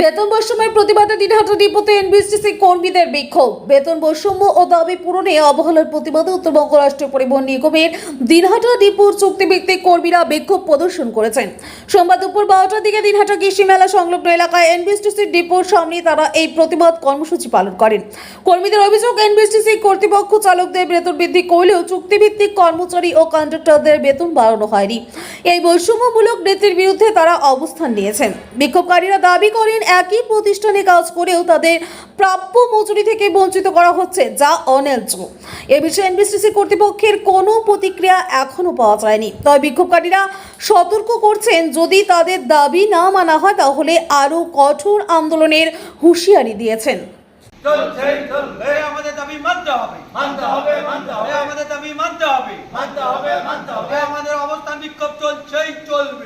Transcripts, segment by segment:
বেতন বৈষম্যের প্রতিবাদে দিনহাটা ডিপোতে এনবিসটিসি কর্মীদের বিক্ষোভ। বেতন বৈষম্য ও দাবি পূরণে অবহেলার প্রতিবাদে উত্তরবঙ্গ রাষ্ট্রীয় পরিবহন নিগমের দিনহাটা ডিপোর চুক্তিভিত্তিক কর্মীরা বিক্ষোভ প্রদর্শন করেছেন। সোমবার দুপুর বারোটার দিকে দিনহাটা কৃষি মেলা সংলগ্ন এলাকায় এনবিসটিসি ডিপোর সামনে তারা এই প্রতিবাদ কর্মসূচি পালন করেন। কর্মীদের অভিযোগ এনবিসটিসি কর্তৃপক্ষ চালকদের বেতন বৃদ্ধি করলেও চুক্তিভিত্তিক কর্মচারী ও কন্ট্রাক্টরদের বেতন বাড়ানো হয়নি। এই বৈষম্যমূলক নীতির বিরুদ্ধে তারা অবস্থান নিয়েছেন। বিক্ষোভকারীরা দাবি করেন একই প্রতিষ্ঠানে কাজ করেও তাদের প্রাপ্য মজুরি থেকে বঞ্চিত করা হচ্ছে যা অন্যায্য। এ বিষয়ে এনবিসিসি কর্তৃপক্ষের কোনো প্রতিক্রিয়া এখনও পাওয়া যায়নি। তবে বিক্ষোভকারীরা সতর্ক করছেন যদি তাদের দাবি না মানা হয় তাহলে আরও কঠোর আন্দোলনের হুঁশিয়ারি দিয়েছেন। চলছেই চলবে আমাদের দাবি মানতে হবে। মানতে হবে মানতে হবে। আমাদের দাবি মানতে হবে। মানতে হবে মানতে হবে। আমাদের অবস্থান বিক্ষোভ চলছেই চলবে।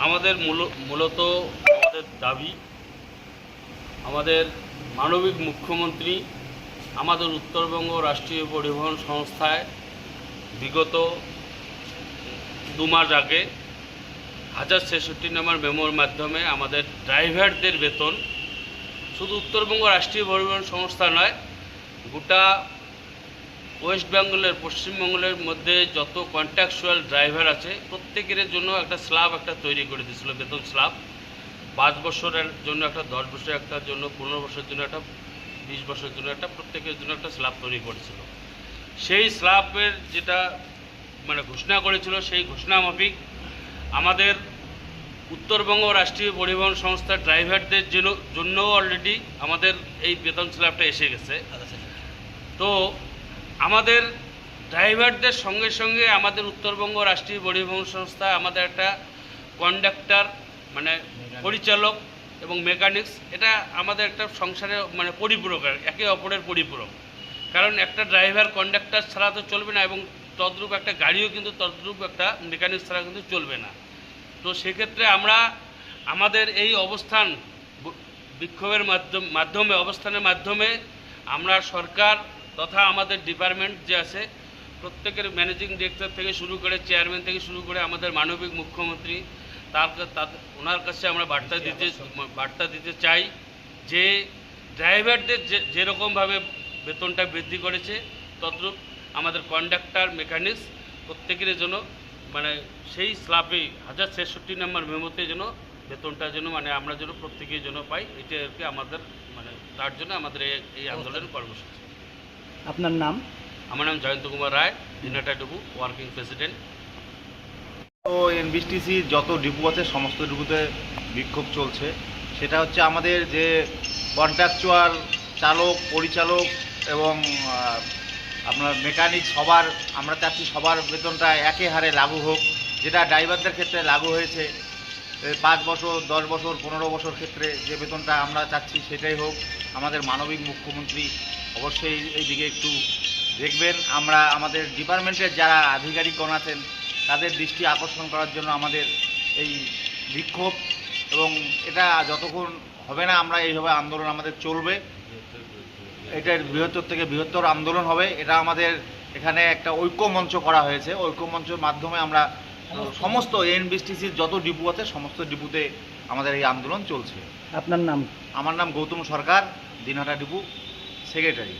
আমাদের মূল- মূলত আমাদের দাবি, আমাদের মানবিক মুখ্যমন্ত্রী আমাদের উত্তরবঙ্গ রাষ্ট্রীয় পরিবহন সংস্থায় বিগত দু মাস আগে হাজার ছেষট্টি নম্বর মেমোর মাধ্যমে আমাদের ড্রাইভারদের বেতন শুধু উত্তরবঙ্গ রাষ্ট্রীয় পরিবহন সংস্থা নয়, গোটা ওয়েস্ট বেঙ্গলের পশ্চিমবঙ্গের মধ্যে যত কন্ট্রাকচুয়াল ড্রাইভার আছে প্রত্যেকের জন্য একটা স্ল্যাব একটা তৈরি করে দিয়েছিল বেতন স্ল্যাব পাঁচ বছরের জন্য একটা দশ বছর একটার জন্য পনেরো বছরের জন্য একটা বিশ বছরের জন্য একটা প্রত্যেকের জন্য একটা স্ল্যাব তৈরি করেছিল। সেই স্ল্যাবের যেটা মানে ঘোষণা করেছিল সেই ঘোষণা মাফিক আমাদের উত্তরবঙ্গ রাষ্ট্রীয় পরিবহন সংস্থার ড্রাইভারদের জন্য জন্যও অলরেডি আমাদের এই বেতন স্ল্যাবটা এসে গেছে। তো আমাদের ড্রাইভারদের সঙ্গে সঙ্গে আমাদের উত্তরবঙ্গ রাষ্ট্রীয় পরিবহন সংস্থা আমাদের একটা কন্ডাক্টর মানে পরিচালক এবং মেকানিক্স এটা আমাদের একটা সংসারে মানে পরিপূরক একে অপরের পরিপূরক। কারণ একটা ড্রাইভার কন্ডাক্টর ছাড়া তো চলবে না এবং তদ্রূপ একটা গাড়িও কিন্তু তদ্রূপ একটা মেকানিক্স ছাড়া কিন্তু চলবে না। তো সেক্ষেত্রে আমরা আমাদের এই অবস্থান বিক্ষোভের মাধ্যম মাধ্যমে অবস্থানের মাধ্যমে আমরা সরকার তথা আমাদের ডিপার্টমেন্ট যে আছে প্রত্যেকের ম্যানেজিং ডিরেক্টর থেকে শুরু করে চেয়ারম্যান থেকে শুরু করে আমাদের মানবিক মুখ্যমন্ত্রী তার ওনার কাছে আমরা বার্তা দিতে বার্তা দিতে চাই যে ড্রাইভারদের যে যেরকমভাবে বেতনটা বৃদ্ধি করেছে তদ্রূপ আমাদের কন্ডাক্টর মেকানিক্স প্রত্যেকের জন্য মানে সেই স্ল্যাবে হাজার ছেষট্টি নম্বর মেমোতে যেন বেতনটা যেন মানে আমরা যেন প্রত্যেকের জন্য পাই এটা আর কি আমাদের মানে তার জন্য আমাদের এই এই আন্দোলন কর্মসূচি। আপনার নাম? আমার নাম জয়ন্ত কুমার রায় দিনাটা ডুবু ওয়ার্কিং প্রেসিডেন্ট। তো এনবিসটিসি যত ডিপু আছে সমস্ত ডিপুতে বিক্ষোভ চলছে। সেটা হচ্ছে আমাদের যে কন্ট্রাকচুয়াল চালক পরিচালক এবং আপনার মেকানিক সবার আমরা চাচ্ছি সবার বেতনটা একই হারে লাগু হোক। যেটা ড্রাইভারদের ক্ষেত্রে লাগু হয়েছে পাঁচ বছর, দশ বছর, পনেরো বছর ক্ষেত্রে যে বেতনটা আমরা চাচ্ছি সেটাই হোক, আমাদের মানবিক মুখ্যমন্ত্রী অবশ্যই এই দিকে একটু দেখবেন। আমরা আমাদের ডিপার্টমেন্টের যারা আধিকারিকগণ আছেন, তাদের দৃষ্টি আকর্ষণ করার জন্য আমাদের এই বিক্ষোভ এবং এটা যতক্ষণ হবে না আমরা এইভাবে আন্দোলন আমাদের চলবে। এটার বৃহত্তর থেকে বৃহত্তর আন্দোলন হবে। এটা আমাদের এখানে একটা ঐক্য মঞ্চ করা হয়েছে। ঐক্য মঞ্চের মাধ্যমে আমরা সমস্ত এনবিএসটিসির যত ডিপু আছে সমস্ত ডিপুতে আমাদের এই আন্দোলন চলছে। আপনার নাম? আমার নাম গৌতম সরকার দিনহাটা ডিপু সেক্রেটারি।